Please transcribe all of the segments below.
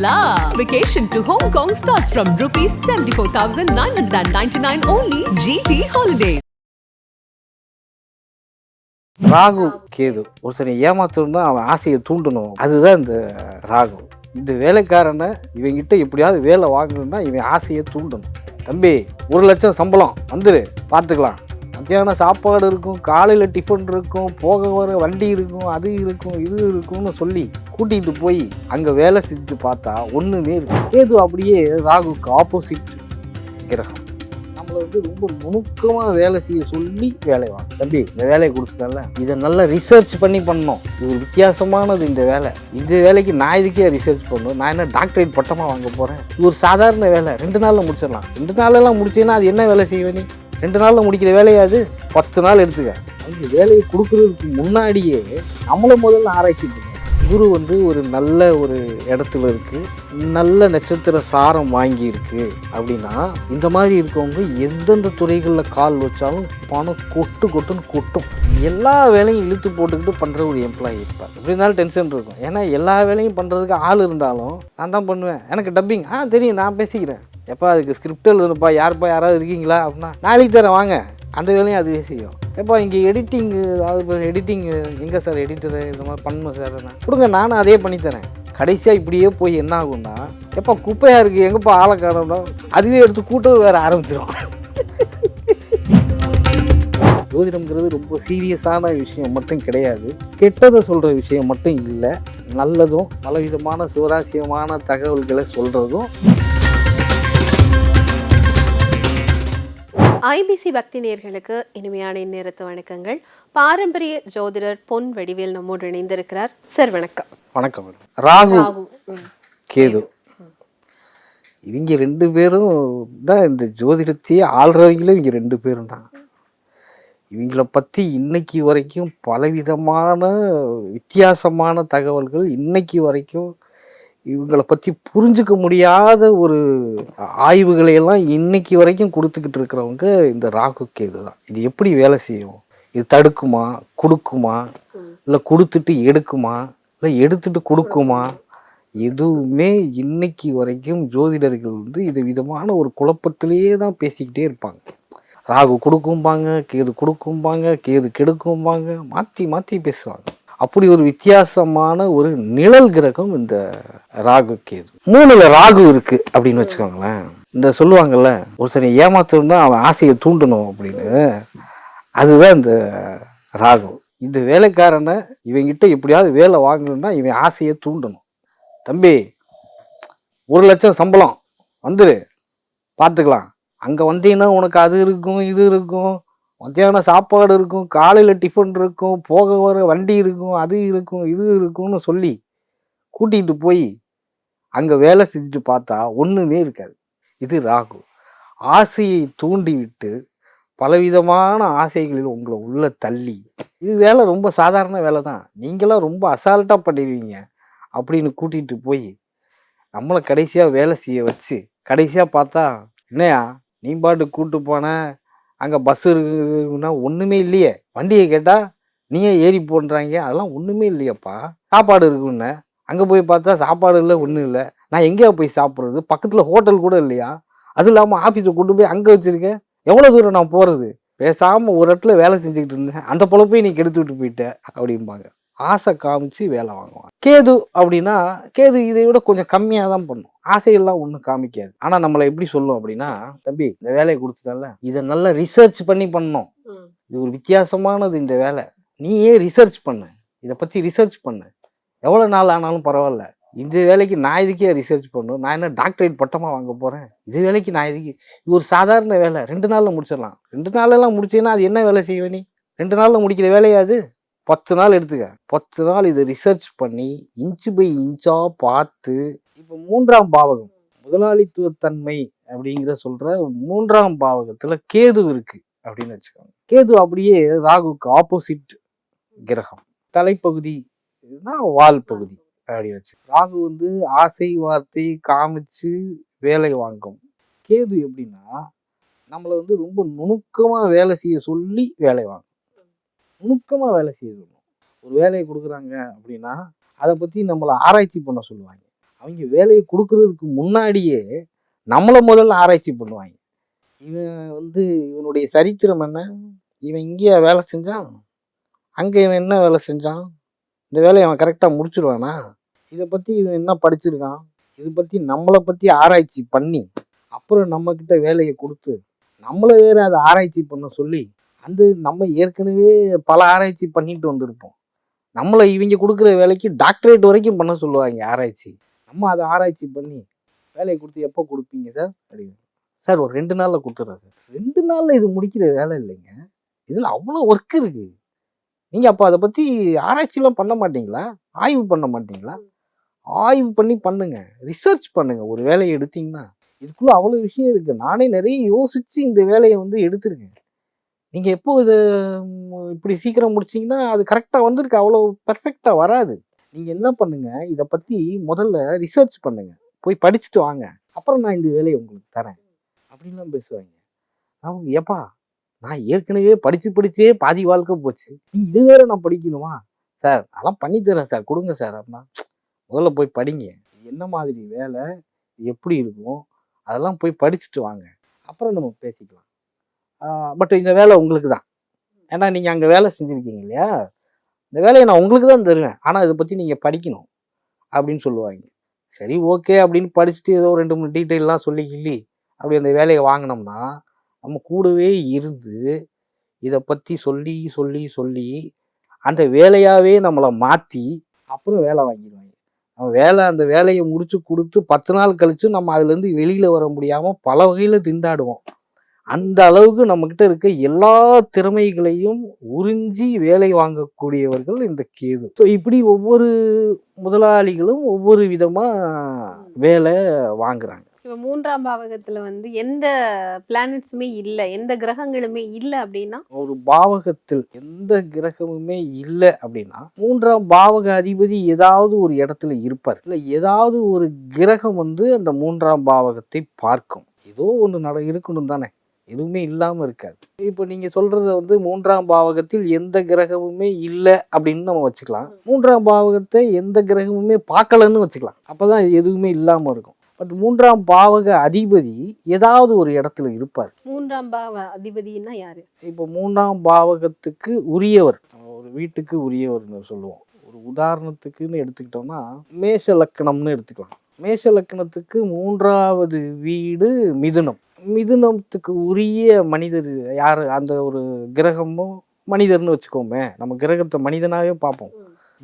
la! Vacation to Hong Kong starts from rupees 74,999 only GT Holidays. Rahu Ketu ஒருத்தனை ஏமாத்தணும்னா அவன் ஆசையை தூண்டணும். அதுதான் இந்த ராகு. இந்த வேலைக்காரனை இவங்கிட்ட எப்படியாவது வேலை வாங்கணும்னா இவன் ஆசையை தூண்டணும். தம்பி ஒரு லட்சம் சம்பளம் வந்துரு. பார்த்துக்கலாம். மத்தியானம் சாப்பாடு இருக்கும் காலையில் டிஃபன் இருக்கும் போக வர வண்டி இருக்கும் அது இருக்கும் இது இருக்கும்னு சொல்லி கூட்டிகிட்டு போய் அங்கே வேலை செஞ்சுட்டு பார்த்தா ஒன்றுமே இருக்கும் கேது அப்படியே ராகுக்கு ஆப்போசிட் கிரகம். நம்மளை வந்து ரொம்ப நுணுக்கமாக வேலை செய்ய சொல்லி வேலை வாங்க. தம்பி இந்த வேலையை கொடுத்துட்டல இதை நல்லா ரிசர்ச் பண்ணி பண்ணோம் இது ஒரு வித்தியாசமானது இந்த வேலை. இந்த வேலைக்கு நான் இதுக்கே ரிசர்ச் பண்ணணும்? நான் என்ன டாக்டரேட் பட்டமாக வாங்க போகிறேன் இது ஒரு சாதாரண வேலை. ரெண்டு நாளில் முடிச்சிடலாம். ரெண்டு நாளெல்லாம் முடிச்சேன்னா அது என்ன வேலை செய்வேன்னு நீ? ரெண்டு நாளில் முடிக்கிற வேலையாது பத்து நாள் எடுத்துக்க. அந்த வேலையை கொடுக்குறதுக்கு முன்னாடியே நம்மளை முதல்ல ஆராய்ச்சி குரு வந்து ஒரு நல்ல ஒரு இடத்துல இருக்குது நல்ல நட்சத்திர சாரம் வாங்கி இருக்கு. அப்படின்னா இந்த மாதிரி இருக்கவங்க எந்தெந்த துறைகளில் கால் வச்சாலும் பணம் கொட்டு கொட்டுன்னு கொட்டும். எல்லா வேலையும் இழுத்து போட்டுக்கிட்டு பண்ணுற ஒரு எம்ப்ளாயி இருப்பார். எப்படி இருந்தாலும் டென்ஷன் இருக்கும். ஏன்னா எல்லா வேலையும் பண்ணுறதுக்கு ஆள் இருந்தாலும் நான் தான் பண்ணுவேன். எனக்கு டப்பிங் ஆ தெரியும். நான் பேசிக்கிறேன். எப்போ அதுக்கு ஸ்கிரிப்ட் எழுதுனப்பா யாருப்பா யாராவது இருக்கீங்களா அப்படின்னா நாளைக்கு தரேன் வாங்க. அந்த வேலையும் அதுவே செய்யும். எப்போ இங்கே எடிட்டிங் அதாவது எடிட்டிங் எங்கே சார் எடிட்டர் இந்த மாதிரி பண்ணணும் சார் நான் கொடுங்க நானும் அதே பண்ணித்தரேன் கடைசியாக இப்படியே போய் என்ன ஆகும்னா எப்போ குப்பையாக இருக்குது எங்கேப்பா ஆளை காணோம்னா அதுவே எடுத்து கூட்டம் வேறு ஆரம்பிச்சிடும் ஜோதிடம்ங்கிறது ரொம்ப சீரியஸான விஷயம் மட்டும் கிடையாது. கெட்டதை சொல்கிற விஷயம் மட்டும் இல்லை நல்லதும் பலவிதமான சுவராசியமான தகவல்களை சொல்கிறதும் ஐபிசி பக்தி நேர்களுக்கு இனிமையான இந்நேரத்து வணக்கங்கள். பாரம்பரிய ஜோதிடர் பொன் வடிவேல் நம்மோடு இணைந்திருக்கிறார். சார் வணக்கம். வணக்கம் ராகு. கேது. இவங்க ரெண்டு பேரும் தான் இந்த ஜோதிடத்தையே ஆள்றவங்களும் இவங்க ரெண்டு பேரும் தான். இவங்கள பற்றி இன்னைக்கு வரைக்கும் பலவிதமான வித்தியாசமான தகவல்கள் இன்னைக்கு வரைக்கும் இவங்களை பற்றி புரிஞ்சுக்க முடியாத ஒரு ஆய்வுகளை எல்லாம் இன்னைக்கு வரைக்கும் கொடுத்துக்கிட்டு இருக்கிறவங்க இந்த ராகு கேது தான். இது எப்படி வேலை செய்யும்? இது தடுக்குமா? கொடுக்குமா? இல்லை கொடுத்துட்டு எடுக்குமா? இல்லை எடுத்துட்டு கொடுக்குமா? எதுவுமே இன்னைக்கு வரைக்கும் ஜோதிடர்கள் வந்து இது விதமான ஒரு குழப்பத்திலேயே தான் பேசிக்கிட்டே இருப்பாங்க. ராகு கொடுக்கும்பாங்க கேது கொடுக்கும்பாங்க கேது கெடுக்கும்பாங்க மாற்றி மாற்றி பேசுவாங்க. அப்படி ஒரு வித்தியாசமான ஒரு நிழல் கிரகம் இந்த ராகு கேது மூணுல ராகு இருக்கு அப்படின்னு வச்சுக்கோங்களேன். இந்த சொல்லுவாங்கல்ல ஒருத்தனை ஏமாத்தணும்னா அவன் ஆசையை தூண்டணும் அப்படின்னு. அதுதான் இந்த ராகு. இந்த வேலைக்காரனை இவங்கிட்ட எப்படியாவது வேலை வாங்கணும்னா இவன் ஆசையை தூண்டணும். தம்பி ஒரு லட்சம் சம்பளம் வந்துரு. பார்த்துக்கலாம். அங்கே வந்தீங்கன்னா உனக்கு அது இருக்கும் இது இருக்கும். மத்தியானம் சாப்பாடு இருக்கும் காலையில் டிஃபன் இருக்கும் போக வர வண்டி இருக்கும் அது இருக்கும் இது இருக்கும்னு சொல்லி கூட்டிகிட்டு போய் அங்கே வேலை செஞ்சுட்டு பார்த்தா ஒன்றுமே இருக்காது. இது ராகு. ஆசையை தூண்டிவிட்டு பலவிதமான ஆசைகளில் உங்களை உள்ள தள்ளி இது வேலை ரொம்ப சாதாரண வேலை தான். நீங்களாம் ரொம்ப அசால்ட்டாக பண்ணிடுவீங்க அப்படின்னு கூட்டிகிட்டு போய் நம்மளை கடைசியாக வேலை செய்ய வச்சு கடைசியாக பார்த்தா என்னையா நீ பாட்டு கூட்டு போன? அங்கே பஸ் இருக்குன்னா ஒன்றுமே இல்லையே. வண்டியை கேட்டால் நீயே ஏறி போன்றாங்க. அதெல்லாம் ஒன்றுமே இல்லையப்பா. சாப்பாடு இருக்குன்னு. அங்கே போய் பார்த்தா சாப்பாடு இல்லை ஒன்றும் இல்லை. நான் எங்கேயா போய் சாப்பிட்றது? பக்கத்தில் ஹோட்டல் கூட இல்லையா? அதுவும் இல்லாமல் ஆஃபீஸை கொண்டு போய் அங்கே வச்சுருக்கேன். எவ்வளோ தூரம் நான் போகிறது பேசாமல் ஒரு இடத்துல வேலை செஞ்சுக்கிட்டு இருந்தேன். அந்த பொழப்பையும் நீ கெடுத்து விட்டு போயிட்ட. அப்படிம்பாங்க. ஆசை காமிச்சு வேலை வாங்குவாங்க. கேது அப்படின்னா கேது இதை விட கொஞ்சம் கம்மியாக தான் பண்ணும். ஆசைகள்லாம் ஒன்றும் காமிக்காது. ஆனால் நம்மளை எப்படி சொல்லும் அப்படின்னா தம்பி இந்த வேலையை கொடுத்துட்டல இதை நல்லா ரிசர்ச் பண்ணி பண்ணணும். ம். இது ஒரு வித்தியாசமானது இந்த வேலை. நீயே ரிசர்ச் பண்ணு. இதை பற்றி ரிசர்ச் பண்ணு. எவ்வளோ நாள் ஆனாலும் பரவாயில்ல. இந்த வேலைக்கு நான் இதுக்கே ரிசர்ச் பண்ணணும்? நான் என்ன டாக்டரேட் பட்டமாக வாங்க போகிறேன் இது வேலைக்கு நான் இதுக்கு இது ஒரு சாதாரண வேலை. ரெண்டு நாளில் முடிச்சிடலாம். ரெண்டு நாளெல்லாம் முடிச்சேன்னா அது என்ன வேலை செய்வே நீ? ரெண்டு நாளில் முடிக்கிற வேலையாது பத்து நாள் எடுத்துக்க. பத்து நாள் இதை ரிசர்ச் பண்ணி இன்ச்சு பை இன்ச்சாக பார்த்து இப்போ மூன்றாம் பாவகம் முதலாளித்துவத்தன்மை அப்படிங்கிற சொல்கிற மூன்றாம் பாவகத்தில் கேது இருக்குது அப்படின்னு வச்சுக்கோங்க. கேது அப்படியே ராகுக்கு ஆப்போசிட் கிரகம். தலைப்பகுதி தான் வால் பகுதி அப்படின்னு வச்சு ராகு வந்து ஆசை வார்த்தை காமிச்சு வேலை வாங்கும். கேது எப்படின்னா நம்மளை வந்து ரொம்ப நுணுக்கமாக வேலை செய்ய சொல்லி வேலை வாங்கும். நுணுக்கமாக வேலை செய்ய சொல்லணும் ஒரு வேலையை கொடுக்குறாங்க அப்படின்னா அதை பற்றி நம்மளை ஆராய்ச்சி பண்ண சொல்லுவாங்க. அவங்க வேலையை கொடுக்கறதுக்கு முன்னாடியே நம்மளை முதல்ல ஆராய்ச்சி பண்ணுவாங்க. இவன் வந்து இவனுடைய சரித்திரம் என்ன? இவன் இங்கேயே வேலை செஞ்சான்? அங்கே இவன் என்ன வேலை செஞ்சான்? இந்த வேலையை அவன் கரெக்டாக முடிச்சிடுவானா இதை பற்றி இவன் என்ன படிச்சிருக்கான்? இதை பற்றி நம்மளை பற்றி ஆராய்ச்சி பண்ணி அப்புறம் நம்மக்கிட்ட வேலையை கொடுத்து நம்மளை வேறு அதை ஆராய்ச்சி பண்ண சொல்லி அந்த நம்ம ஏற்கனவே பல ஆராய்ச்சி பண்ணிட்டு வந்திருப்போம். நம்மளை இவங்க கொடுக்குற வேலைக்கு டாக்டரேட் வரைக்கும் பண்ண சொல்லுவாங்க ஆராய்ச்சி. நம்ம அதை ஆராய்ச்சி பண்ணி வேலையை கொடுத்து எப்போ கொடுப்பீங்க சார் அப்படின்னு. சார் ஒரு ரெண்டு நாளில் கொடுத்துட்றேன் சார் ரெண்டு நாளில் இது முடிக்கிற வேலை இல்லைங்க. இதில் அவ்வளோ ஒர்க் இருக்கு. நீங்கள் அப்போ அதை பற்றி ஆராய்ச்சிலாம் பண்ண மாட்டீங்களா? ஆய்வு பண்ண மாட்டீங்களா? ஆய்வு பண்ணி பண்ணுங்க. ரிசர்ச் பண்ணுங்க. ஒரு வேலையை எடுத்தீங்கன்னா இதுக்குள்ளே அவ்வளோ விஷயம் இருக்குது நானே நிறைய யோசித்து இந்த வேலையை வந்து எடுத்திருக்கேன். நீங்கள் எப்போ இதை இப்படி சீக்கிரம் முடிச்சிங்கன்னா அது கரெக்டாக வந்திருக்கு. அவ்வளோ பர்ஃபெக்டாக வராது. நீங்கள் என்ன பண்ணுங்கள் இதை பற்றி முதல்ல ரிசர்ச் பண்ணுங்கள் போய் படிச்சுட்டு வாங்க. அப்புறம் நான் இந்த வேலையை உங்களுக்கு தரேன். அப்படின்லாம் பேசுவாங்க. அவங்க ஏப்பா நான் ஏற்கனவே படித்து படித்தே பாதி வாழ்க்கை போச்சு. நீ இது வேற நான் படிக்கணுமா? சார் அதெல்லாம் பண்ணித்தரேன் சார். கொடுங்க சார். அப்படின்னா முதல்ல போய் படிங்க. என்ன மாதிரி வேலை எப்படி இருக்கும் அதெல்லாம் போய் படிச்சுட்டு வாங்க. அப்புறம் நம்ம பேசிக்கலாம். பட் இந்த வேலை உங்களுக்கு தான் ஏன்னா நீங்கள் அங்கே வேலை செஞ்சுருக்கீங்க இல்லையா? இந்த வேலையை நான் உங்களுக்கு தான் தருவேன். ஆனால் இதை பற்றி நீங்கள் படிக்கணும் அப்படின்னு சொல்லுவாங்க. சரி ஓகே அப்படின்னு படிச்சுட்டு ஏதோ ரெண்டு மூணு டீட்டெயிலெலாம் சொல்லி கிள்ளி அப்படி அந்த வேலையை வாங்கினோம்னா நம்ம கூடவே இருந்து இதை பற்றி சொல்லி சொல்லி சொல்லி அந்த வேலையாகவே நம்மளை மாற்றி அப்புறம் வேலை வாங்கிடுவாங்க. நம்ம வேலை அந்த வேலையை முடிச்சு கொடுத்து பத்து நாள் கழிச்சு நம்ம அதுலேருந்து வெளியில் வர முடியாமல் பல வகையில் திண்டாடுவோம். அந்த அளவுக்கு நம்மக்கிட்ட இருக்க எல்லா திறமைகளையும் உறிஞ்சி வேலை வாங்கக்கூடியவர்கள் இந்த கேது. ஸோ இப்படி ஒவ்வொரு முதலாளிகளும் ஒவ்வொரு விதமாக வேலை வாங்குறாங்க. இப்போ மூன்றாம் பாவகத்துல வந்து எந்த பிளானட்ஸுமே இல்லை எந்த கிரகங்களுமே இல்லை அப்படின்னா? ஒரு பாவகத்தில் எந்த கிரகமுமே இல்லை அப்படின்னா மூன்றாம் பாவக அதிபதி ஏதாவது ஒரு இடத்துல இருப்பார். இல்லை ஏதாவது ஒரு கிரகம் வந்து அந்த மூன்றாம் பாவகத்தை பார்க்கும். ஏதோ ஒன்று நட இருக்கணும் தானே. எதுவுமே இல்லாமல் இருக்காது. இப்போ நீங்கள் சொல்கிறத வந்து மூன்றாம் பாவகத்தில் எந்த கிரகமுமே இல்லை அப்படின்னு நம்ம வச்சுக்கலாம். மூன்றாம் பாவகத்தை எந்த கிரகமுமே பார்க்கலன்னு வச்சுக்கலாம். அப்போ தான் எதுவுமே இல்லாமல் இருக்கும். பட் மூன்றாம் பாவக அதிபதி ஏதாவது ஒரு இடத்துல இருப்பார். மூன்றாம் பாவ அதிபதினா யாரு? இப்போ மூணாம் பாவகத்துக்கு உரியவர் ஒரு வீட்டுக்கு உரியவர்னு சொல்லுவோம். ஒரு உதாரணத்துக்குன்னு எடுத்துக்கிட்டோம்னா மேஷ லக்கணம்னு எடுத்துக்கலாம். மேஷ லக்கணத்துக்கு மூன்றாவது வீடு மிதுனம். மிதுனத்துக்கு உரிய மனிதர் யார்? அந்த ஒரு கிரகமும் மனிதர்னு வச்சுக்கோமே நம்ம கிரகத்தை மனிதனாகவே பார்ப்போம்.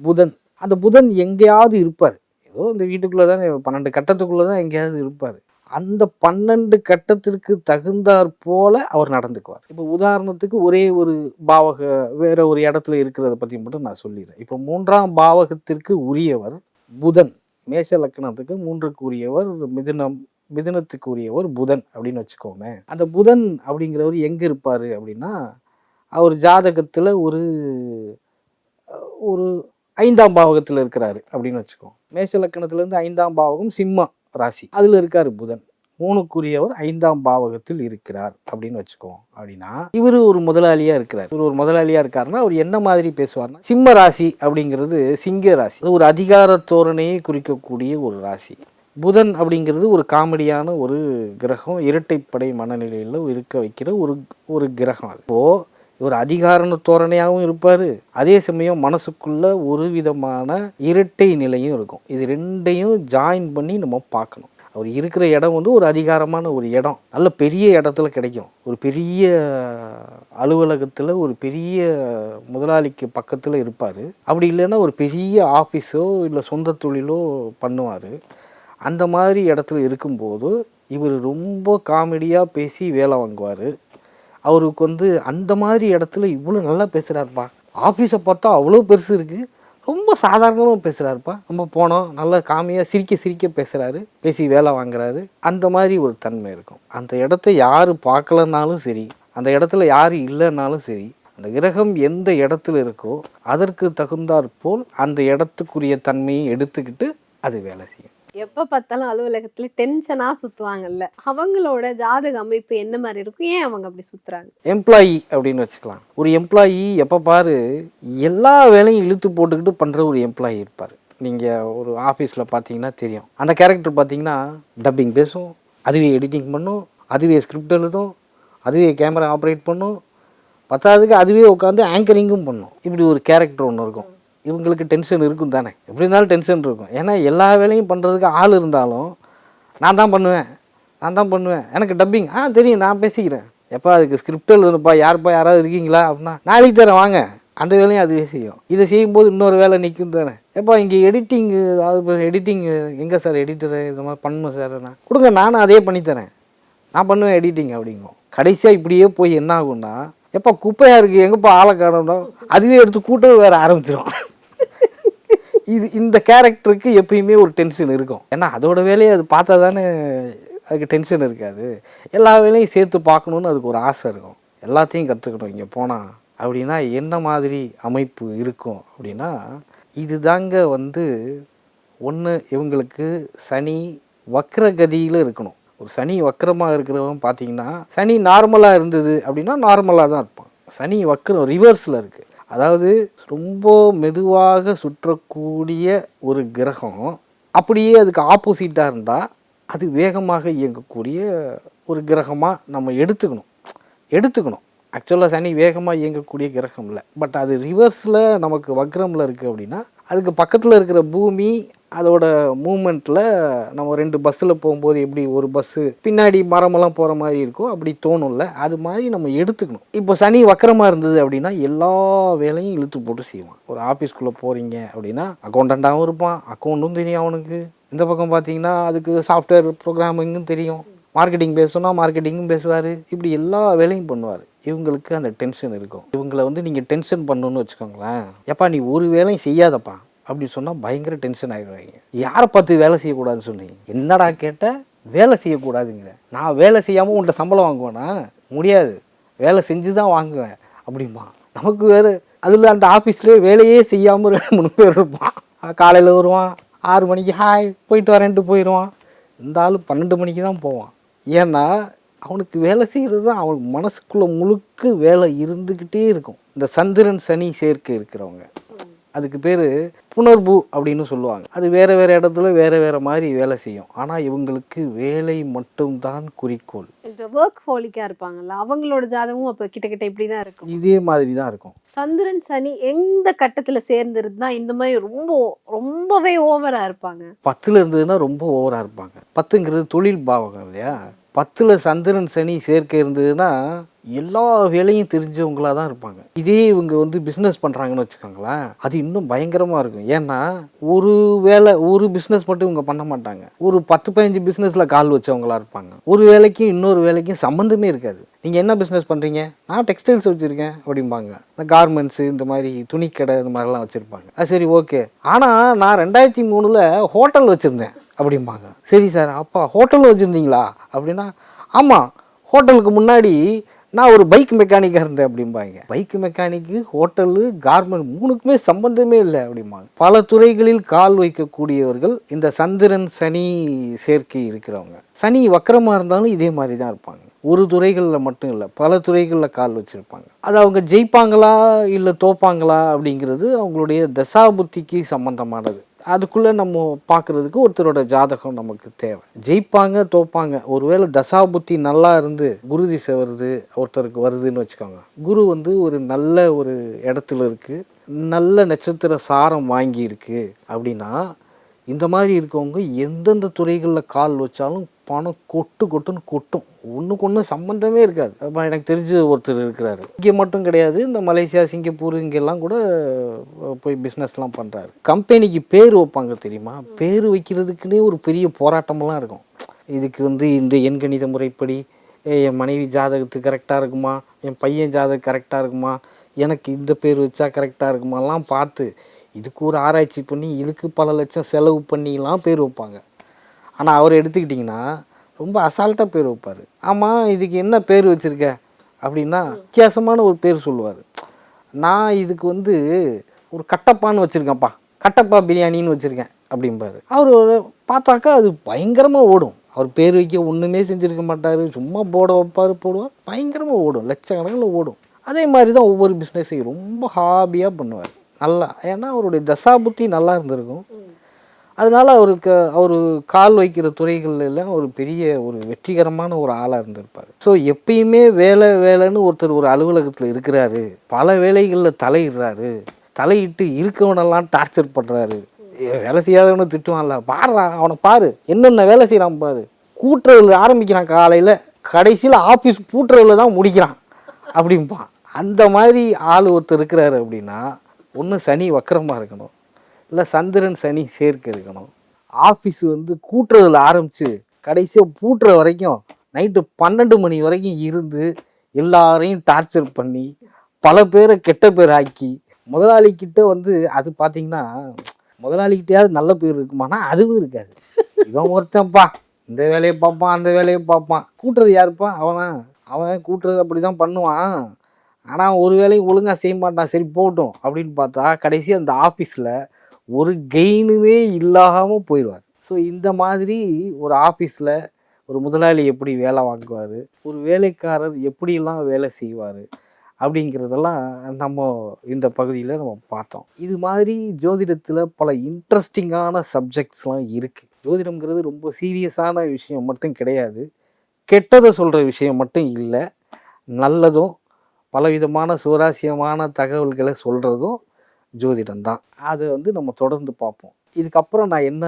புதன். அந்த புதன் எங்கேயாவது இருப்பார். ஏதோ இந்த வீட்டுக்குள்ளே தான் பன்னெண்டு கட்டத்துக்குள்ளே தான் எங்கேயாவது இருப்பார். அந்த பன்னெண்டு கட்டத்திற்கு தகுந்தாற் போல அவர் நடந்துக்குவார். இப்போ உதாரணத்துக்கு ஒரே ஒரு பாவக வேற ஒரு இடத்துல இருக்கிறத பற்றி மட்டும் நான் சொல்லிடுறேன். இப்போ மூன்றாம் பாவகத்திற்கு உரியவர் புதன். மேஷ லக்கணத்துக்கு மூன்றுக்கு உரியவர் மிதுனம் மிதுனத்துக்கு உரியவர் புதன் அப்படின்னு வச்சுக்கோமே. அந்த புதன் அப்படிங்கிறவர் எங்கே இருப்பார் அப்படின்னா அவர் ஜாதகத்தில் ஒரு ஒரு ஐந்தாம் பாவகத்தில் இருக்கிறாரு அப்படின்னு வச்சுக்கோம் மேஷ லக்கணத்துலேருந்து ஐந்தாம் பாவகம் சிம்ம ராசி. அதில் இருக்கார் புதன். மூணுக்குரியவர் ஐந்தாம் பாவகத்தில் இருக்கிறார் அப்படின்னு வச்சுக்குவோம் அப்படின்னா இவர் ஒரு முதலாளியா இருக்கிறார். இவர் ஒரு முதலாளியா இருக்காருன்னா அவர் என்ன மாதிரி பேசுவார்னா சிம்ம ராசி அப்படிங்கிறது சிங்க ராசி. அது ஒரு அதிகார தோரணையை குறிக்கக்கூடிய ஒரு ராசி. புதன் அப்படிங்கிறது ஒரு காமெடியான ஒரு கிரகம் இரட்டைப்படை மனநிலையில் இருக்க வைக்கிற ஒரு ஒரு கிரகம் அது. இப்போ இவர் அதிகாரண தோரணையாகவும் இருப்பார். அதே சமயம் மனசுக்குள்ள ஒரு விதமான இரட்டை நிலையும் இருக்கும். இது ரெண்டையும் ஜாயின் பண்ணி நம்ம பார்க்கணும். அவர் இருக்கிற இடம் வந்து ஒரு அதிகாரமான ஒரு இடம். நல்ல பெரிய இடத்துல கிடைக்கும். ஒரு பெரிய அலுவலகத்தில் ஒரு பெரிய முதலாளிக்கு பக்கத்தில் இருப்பார். அப்படி இல்லைன்னா ஒரு பெரிய ஆஃபீஸோ இல்லை சொந்த தொழிலோ பண்ணுவார். அந்த மாதிரி இடத்துல இருக்கும்போது இவர் ரொம்ப காமெடியாக பேசி வேலை வாங்குவார். அவருக்கு வந்து அந்த மாதிரி இடத்துல இவ்வளோ நல்லா பேசுகிறாருப்பா ஆஃபீஸை பார்த்தா அவ்வளோ பெருசு இருக்குது ரொம்ப சாதாரணமாக பேசுகிறாருப்பா நம்ம போனோம் நல்லா காமியாக சிரிக்க சிரிக்க பேசுகிறாரு பேசி வேலை வாங்குறாரு. அந்த மாதிரி ஒரு தன்மை இருக்கும். அந்த இடத்த யார் பார்க்கலனாலும் சரி அந்த இடத்துல யார் இல்லைன்னாலும் சரி அந்த கிரகம் எந்த இடத்துல இருக்கோ அதற்கு தகுந்தாற் போல் அந்த இடத்துக்குரிய தன்மையை எடுத்துக்கிட்டு அது வேலை செய்யும். எப்போ பார்த்தாலும் அலுவலகத்தில் டென்ஷனாக சுற்றுவாங்கல்ல அவங்களோட ஜாதக அமைப்பு என்ன மாதிரி இருக்கும்? ஏன் அவங்க அப்படி சுற்றுறாங்க எம்ப்ளாயி அப்படின்னு வச்சுக்கலாம். ஒரு எம்ப்ளாயி எப்போ பாரு எல்லா வேலையும் இழுத்து போட்டுக்கிட்டு பண்ணுற ஒரு எம்ப்ளாயி இருப்பார். நீங்கள் ஒரு ஆஃபீஸில் பார்த்தீங்கன்னா தெரியும். அந்த கேரக்டர் பார்த்தீங்கன்னா டப்பிங் பேசும் அதுவே எடிட்டிங் பண்ணும் அதுவே ஸ்கிரிப்ட் எழுதும் அதுவே கேமரா ஆப்ரேட் பண்ணும் பத்தாவதுக்கு அதுவே உட்காந்து ஆங்கரிங்கும் பண்ணும். இப்படி ஒரு கேரக்டர் ஒன்று இருக்கும். இவங்களுக்கு டென்ஷன் இருக்கும் தானே? எப்படி இருந்தாலும் டென்ஷன் இருக்கும். ஏன்னா எல்லா வேலையும் பண்ணுறதுக்கு ஆள் இருந்தாலும் நான் தான் பண்ணுவேன். நான் தான் பண்ணுவேன். எனக்கு டப்பிங் ஆ தெரியும். நான் பேசிக்கிறேன். எப்போ அதுக்கு ஸ்கிரிப்ட் எழுதுனப்பா யாருப்பா யாராவது இருக்கீங்களா அப்படின்னா நாளைக்கு தரேன். வாங்க. அந்த வேலையும் அதுவே செய்யும். இதை செய்யும்போது இன்னொரு வேலை நிற்கும் தானே? எப்போ இங்கே எடிட்டிங் அதாவது எடிட்டிங் எங்கே சார் எடிட்டர் இந்த மாதிரி பண்ணணும் சார் நான் கொடுங்க நானும் அதே பண்ணித்தரேன் நான் பண்ணுவேன் எடிட்டிங் அப்படிங்கும் கடைசியாக இப்படியே போய் என்ன ஆகும்னா எப்போ குப்பையாக இருக்குது எங்கேப்பா ஆளை காணணும் அதுவே எடுத்து கூட்டம் வேற ஆரம்பிச்சிடும் இது இந்த கேரக்டருக்கு எப்பயுமே ஒரு டென்ஷன் இருக்கும். ஏன்னா அதோட வேலையை அது பார்த்தா தானே அதுக்கு டென்ஷன் இருக்காது. எல்லா வேலையும் சேர்த்து பார்க்கணுன்னு அதுக்கு ஒரு ஆசை இருக்கும். எல்லாத்தையும் கற்றுக்கணும் இங்கே போனால் அப்படின்னா என்ன மாதிரி அமைப்பு இருக்கும் அப்படின்னா இதுதாங்க வந்து ஒன்று இவங்களுக்கு சனி வக்ரகதியில் இருக்கணும். ஒரு சனி வக்கரமாக இருக்கிறவங்க பார்த்தீங்கன்னா சனி நார்மலாக இருந்தது அப்படின்னா நார்மலாக தான் இருப்பான். சனி வக்கரம் ரிவர்ஸில் இருக்குது அதாவது ரொம்ப மெதுவாக சுற்றக்கூடிய ஒரு கிரகம் அப்படியே அதுக்கு ஆப்போசிட்டாக இருந்தால் அது வேகமாக இயங்கக்கூடிய ஒரு கிரகமாக நம்ம எடுத்துக்கணும். எடுத்துக்கணும். ஆக்சுவலாக சனி வேகமாக இயங்கக்கூடிய கிரகம் இல்லை. பட் அது ரிவர்ஸில் நமக்கு வக்ரமில் இருக்குது அப்படின்னா அதுக்கு பக்கத்தில் இருக்கிற பூமி அதோட மூமெண்ட்டில் நம்ம ரெண்டு பஸ்ஸில் போகும்போது எப்படி ஒரு பஸ்ஸு பின்னாடி மரமெல்லாம் போகிற மாதிரி இருக்கோ அப்படி தோணும்ல. அது மாதிரி நம்ம எடுத்துக்கணும். இப்போ சனி வக்கரமாக இருந்தது அப்படின்னா எல்லா வேலையும் இழுத்து போட்டு செய்வான். ஒரு ஆஃபீஸ்க்குள்ளே போகிறீங்க அப்படின்னா அக்கௌண்டண்ட்டாகவும் இருப்பான் அக்கௌண்ட்டும் தெரியும் அவனுக்கு. இந்த பக்கம் பார்த்தீங்கன்னா அதுக்கு சாஃப்ட்வேர் ப்ரோக்ராமிங்கும் தெரியும். மார்க்கெட்டிங் பேசணும்னா மார்க்கெட்டிங்கும் பேசுவார். இப்படி எல்லா வேலையும் பண்ணுவார். இவங்களுக்கு அந்த டென்ஷன் இருக்கும். இவங்களை வந்து நீங்கள் டென்ஷன் பண்ணணும்னு வச்சுக்கோங்களேன். எப்பா நீ ஒரு வேலையும் செய்யாதப்பா அப்படி சொன்னால் பயங்கர டென்ஷன் ஆகிடுவாங்க யாரை பார்த்து வேலை செய்யக்கூடாதுன்னு சொன்னீங்க என்னடா கேட்டால் வேலை செய்யக்கூடாதுங்கிற. நான் வேலை செய்யாமல் உன்ட்ட சம்பளம் வாங்குவேனா? முடியாது. வேலை செஞ்சு தான் வாங்குவேன் அப்படிம்பா. நமக்கு வேறு அதில் அந்த ஆஃபீஸ்லேயே வேலையே செய்யாமல் ரெண்டு மூணு பேர் இருப்பான். காலையில் வருவான் ஆறு மணிக்கு ஹாய் போயிட்டு வரேன்ட்டு போயிடுவான் இந்த ஆள் பன்னெண்டு மணிக்கு தான் போவான். ஏன்னா அவனுக்கு வேலை செய்கிறது தான் அவனுக்கு மனசுக்குள்ளே முழுக்க வேலை இருந்துக்கிட்டே இருக்கும். இந்த சந்திரன் சனி சேர்க்கை இருக்கிறவங்க. அதுக்கு பேர் புணர்வு அப்படின்னு சொல்லுவாங்க. அது வேறு வேறு இடத்துல வேறு வேறு மாதிரி வேலை செய்யும். ஆனால் இவங்களுக்கு வேலை மட்டும்தான் குறிக்கோள். இந்த ஒர்க் ஹோலிக்கா இருப்பாங்கல்ல அவங்களோட ஜாதகமும் அப்ப கிட்ட கிட்ட இப்படி தான் இருக்கும். இதே மாதிரி தான் இருக்கும். சந்திரன் சனி எந்த கட்டத்துல சேர்ந்துருந்தா இந்த மாதிரி ரொம்ப ரொம்பவே ஓவரா இருப்பாங்க? பத்தில் இருந்ததுன்னா ரொம்ப ஓவராக இருப்பாங்க. பத்துங்கிறது தொழில் பாவகம் இல்லையா? பத்தில் சந்திரன் சனி சேர்க்கை இருந்ததுன்னா எல்லா வேலையும் தெரிஞ்சவங்களாக தான் இருப்பாங்க. இதே இவங்க வந்து பிஸ்னஸ் பண்ணுறாங்கன்னு வச்சுக்கோங்களேன் அது இன்னும் பயங்கரமாக இருக்கும். ஏன்னா ஒரு வேலை ஒரு பிஸ்னஸ் மட்டும் இவங்க பண்ண மாட்டாங்க. ஒரு பத்து பதினஞ்சு பிஸ்னஸில் கால் வச்சவங்களா இருப்பாங்க. ஒரு வேலைக்கும் இன்னொரு வேலைக்கும் சம்மந்தமே இருக்காது. நீங்கள் என்ன பிஸ்னஸ் பண்ணுறீங்க நான் டெக்ஸ்டைல்ஸ் வச்சுருக்கேன் அப்படிம்பாங்க. இந்த கார்மெண்ட்ஸு இந்த மாதிரி துணிக்கடை இந்த மாதிரிலாம் வச்சுருப்பாங்க. அது சரி ஓகே ஆனால் நான் ரெண்டாயிரத்தி மூணில் ஹோட்டல் வச்சுருந்தேன். அப்படிம்பாங்க. சரி சார் அப்பா ஹோட்டல் வச்சுருந்தீங்களா? அப்படின்னா ஆமாம் ஹோட்டலுக்கு முன்னாடி நான் ஒரு பைக் மெக்கானிக்காக இருந்தேன் அப்படிம்பாங்க. பைக் மெக்கானிக்கு ஹோட்டலு கார்மெண்ட் மூணுக்குமே சம்பந்தமே இல்லை அப்படிம்பாங்க. பல துறைகளில் கால் வைக்கக்கூடியவர்கள் இந்த சந்திரன் சனி சேர்க்கை இருக்கிறவங்க. சனி வக்கரமாக இருந்தாலும் இதே மாதிரி தான் இருப்பாங்க. ஒரு துறைகளில் மட்டும் இல்லை பல துறைகளில் கால் வச்சுருப்பாங்க. அது அவங்க ஜெயிப்பாங்களா இல்லை தோப்பாங்களா அப்படிங்கிறது அவங்களுடைய தசாபுத்திக்கு சம்மந்தமானது அதுக்குள்ளே நம்ம பார்க்குறதுக்கு ஒருத்தரோட ஜாதகம் நமக்கு தேவை. ஜெயிப்பாங்க தோப்பாங்க. ஒருவேளை தசாபுத்தி நல்லா இருந்து குரு திசை வருது ஒருத்தருக்கு வருதுன்னு வச்சுக்கோங்க. குரு வந்து ஒரு நல்ல ஒரு இடத்துல இருக்குது நல்ல நட்சத்திர சாரம் வாங்கியிருக்கு அப்படின்னா இந்த மாதிரி இருக்கவங்க எந்தெந்த துறைகளில் கால் வச்சாலும் பணம் கொட்டு கொட்டுன்னு கொட்டும். ஒன்றுக்கு ஒன்று சம்மந்தமே இருக்காது. அப்போ எனக்கு தெரிஞ்சு ஒருத்தர் இருக்கிறாரு. இங்கே மட்டும் கிடையாது. இந்த மலேசியா சிங்கப்பூர் இங்கெல்லாம் கூட போய் பிஸ்னஸ்லாம் பண்ணுறாரு கம்பெனிக்கு பேர் வைப்பாங்க தெரியுமா? பேர் வைக்கிறதுக்குன்னே ஒரு பெரிய போராட்டமெல்லாம் இருக்கும். இதுக்கு வந்து இந்த எண்கணித முறைப்படி என் மனைவி ஜாதகத்துக்கு கரெக்டாக இருக்குமா? என் பையன் ஜாதகம் கரெக்டாக இருக்குமா? எனக்கு இந்த பேர் வச்சா கரெக்டாக இருக்குமாலாம் பார்த்து இதுக்கு ஒரு ஆராய்ச்சி பண்ணி இதுக்கு பல லட்சம் செலவு பண்ணிலாம் பேர் வைப்பாங்க. ஆனால் அவர் எடுத்துக்கிட்டிங்கன்னா ரொம்ப அசால்ட்டாக பேர் வைப்பார். ஆமாம் இதுக்கு என்ன பேர் வச்சுருக்க? அப்படின்னா வித்தியாசமான ஒரு பேர் சொல்லுவார். நான் இதுக்கு வந்து ஒரு கட்டப்பான்னு வச்சுருக்கேன்ப்பா. கட்டப்பா பிரியாணின்னு வச்சுருக்கேன் அப்படிம்பாரு. அவர் பார்த்தாக்கா அது பயங்கரமாக ஓடும். அவர் பேர் வைக்க ஒன்றுமே செஞ்சுருக்க மாட்டார். சும்மா போட வைப்பார் போடுவார் பயங்கரமாக ஓடும். லட்சக்கணக்கில் ஓடும். அதே மாதிரி தான் ஒவ்வொரு பிஸ்னஸையும் ரொம்ப ஹாபியாக பண்ணுவார். நல்லா. ஏன்னா அவருடைய தசாபுத்தி நல்லா இருந்திருக்கும். அதனால அவருக்கு அவர் கால் வைக்கிற துறைகள்ல எல்லாம் ஒரு பெரிய ஒரு வெற்றிகரமான ஒரு ஆளாக இருந்திருப்பார். ஸோ எப்பயுமே வேலை வேலைன்னு ஒருத்தர் ஒரு அலுவலகத்தில் இருக்கிறாரு. பல வேலைகளில் தலையிடுறாரு. தலையிட்டு இருக்கவனெல்லாம் டார்ச்சர் பண்ணுறாரு வேலை செய்யாதவனு திட்டுவான்ல. பாடுறா அவனை பாரு. என்னென்ன வேலை செய்கிறான் பாரு. கூட்டுறவில் ஆரம்பிக்கிறான் காலையில். கடைசியில் ஆஃபீஸ் பூட்டுறவில் தான் முடிக்கிறான். அப்படிம்பான். அந்த மாதிரி ஆள் ஒருத்தர் இருக்கிறாரு அப்படின்னா ஒன்று சனி வக்கரமாக இருக்கணும். இல்லை சந்திரன் சனி சேர்க்க இருக்கணும். ஆஃபீஸ் வந்து கூட்டுறதுல ஆரம்பித்து கடைசியாக பூட்டுற வரைக்கும் நைட்டு பன்னெண்டு மணி வரைக்கும் இருந்து எல்லாரையும் டார்ச்சர் பண்ணி பல பேரை கெட்ட பேர் ஆக்கி முதலாளிக்கிட்ட வந்து அது பார்த்தீங்கன்னா முதலாளிக்கிட்டயாவது நல்ல பேர் இருக்குமானா அதுவும் இருக்காது. இவன் ஒருத்தன்ப்பா. இந்த வேலையை பார்ப்பான் அந்த வேலையை பார்ப்பான். கூட்டுறது யாருப்பா? அவனா. அவன் கூட்டுறது அப்படி தான் பண்ணுவான். ஆனால் ஒரு வேலையும் ஒழுங்காக செய்ய மாட்டான். சரி போகட்டும் அப்படின்னு பார்த்தா கடைசி அந்த ஆஃபீஸில் ஒரு கெயினுமே இல்லாமல் போயிடுவார் ஸோ இந்த மாதிரி ஒரு ஆஃபீஸில் ஒரு முதலாளி எப்படி வேலை வாங்குவார் ஒரு வேலைக்காரர் எப்படிலாம் வேலை செய்வார் அப்படிங்கிறதெல்லாம் நம்ம இந்த பகுதியில் நம்ம பார்த்தோம். இது மாதிரி ஜோதிடத்தில் பல இன்ட்ரெஸ்டிங்கான சப்ஜெக்ட்ஸ்லாம் இருக்குது ஜோதிடம்ங்கிறது ரொம்ப சீரியஸான விஷயம் மட்டும் கிடையாது. கெட்டதை சொல்கிற விஷயம் மட்டும் இல்லை. நல்லதும் பலவிதமான சுவாரஸ்யமான தகவல்களை சொல்கிறதும் ஜோதிடம் தான் அதை வந்து நம்ம தொடர்ந்து பார்ப்போம். இதுக்கப்புறம் நான் என்ன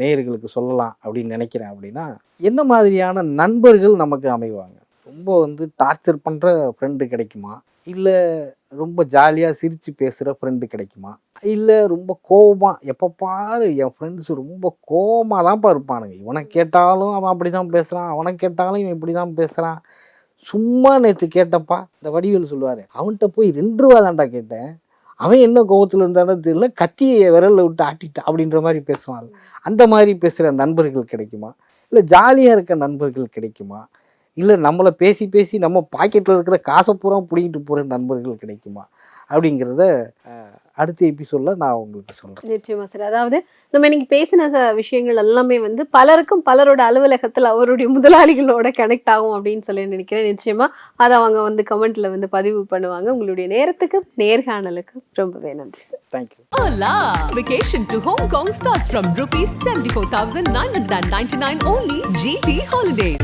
நேயர்களுக்கு சொல்லலாம் அப்படின்னு நினைக்கிறேன் அப்படின்னா என்ன மாதிரியான நண்பர்கள் நமக்கு அமைவாங்க? ரொம்ப வந்து டார்ச்சர் பண்ணுற ஃப்ரெண்டு கிடைக்குமா? இல்லை ரொம்ப ஜாலியாக சிரித்து பேசுகிற ஃப்ரெண்டு கிடைக்குமா? இல்லை ரொம்ப கோபமாக எப்போ பாரு என் ஃப்ரெண்ட்ஸ் ரொம்ப கோபமாக தான்ப்பா இருப்பானுங்க. இவனை கேட்டாலும் அவன் அப்படி தான் பேசுகிறான் அவனை கேட்டாலும் இவன் இப்படி தான் பேசுகிறான் சும்மா நேற்று கேட்டப்பா இந்த வடிவேல் சொல்லுவார் அவன்கிட்ட போய் ரெண்டு ரூபா தான்டா கேட்டேன். அவன் என்ன கோபத்தில் இருந்தானோ தெரியல கத்தியை விரலில் விட்டு ஆட்டிட்டான் அப்படின்ற மாதிரி பேசுவான் அந்த மாதிரி பேசுகிற நண்பர்கள் கிடைக்குமா? இல்லை ஜாலியாக இருக்க நண்பர்கள் கிடைக்குமா? இல்லை நம்மளை பேசி பேசி நம்ம பாக்கெட்டில் இருக்கிற காசை பூரா பிடிங்கிட்டு போகிற நண்பர்கள் கிடைக்குமா? அப்படிங்கிறத அடுத்த எபிசோடில் நான் உங்களுக்கு சொல்கிறேன் நிச்சயமா சார் அதாவது நம்ம இன்னைக்கு பேசின ச- விஷயங்கள் எல்லாமே வந்து பலருக்கும் பலரோட அலுவலகத்துல அவருடைய முதலாளிகளோட கனெக்ட் ஆகும் அப்படின்னு சொல்லி நினைக்கிறேன். நிச்சயமா அதை அவங்க வந்து கமெண்ட்ல வந்து பதிவு பண்ணுவாங்க. உங்களுடைய நேரத்துக்கு நேர்காணலுக்கு ரொம்பவே நன்றி sir thank you Hola! Vacation to Hong Kong starts from rupees 74,999 only GT Holidays.